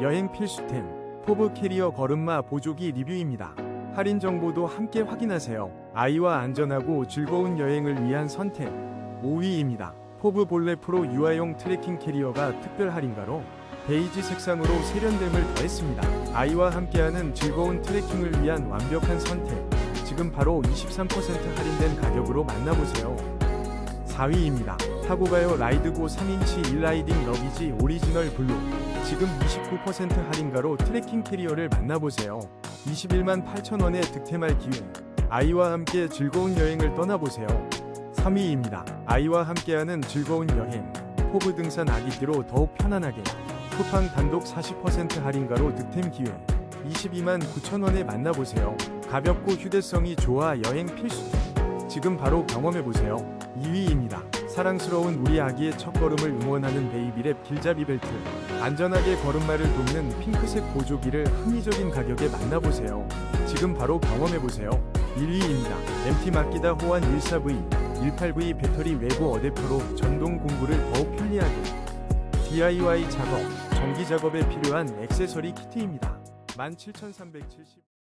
여행 필수템 포브 캐리어 걸음마 보조기 리뷰입니다. 할인 정보도 함께 확인하세요. 아이와 안전하고 즐거운 여행을 위한 선택 5위입니다. 포브 볼레 프로 유아용 트레킹 캐리어가 특별 할인가로 베이지 색상으로 세련됨을 더했습니다. 아이와 함께하는 즐거운 트레킹을 위한 완벽한 선택. 지금 바로 23% 할인된 가격으로 만나보세요. 4위입니다. 타고 가요 라이드고 3인치 일라이딩 러기지 오리지널 블루. 지금 29% 할인가로 트레킹 캐리어를 만나보세요. 21만 8천원의 득템할 기회. 아이와 함께 즐거운 여행을 떠나보세요. 3위입니다. 아이와 함께하는 즐거운 여행. 포브 등산 아기띠로 더욱 편안하게. 쿠팡 단독 40% 할인가로 득템 기회. 22만 9천원에 만나보세요. 가볍고 휴대성이 좋아 여행 필수템. 지금 바로 경험해보세요. 2위입니다. 사랑스러운 우리 아기의 첫걸음을 응원하는 베이비랩 길잡이 벨트. 안전하게 걸음마를 돕는 핑크색 보조기를 합리적인 가격에 만나보세요. 지금 바로 경험해보세요. 1위입니다. MT 맡기다 호환 14V, 18V 배터리 외부 어댑터로 전동 공구를 더욱 편리하게. DIY 작업, 전기 작업에 필요한 액세서리 키트입니다. 17,370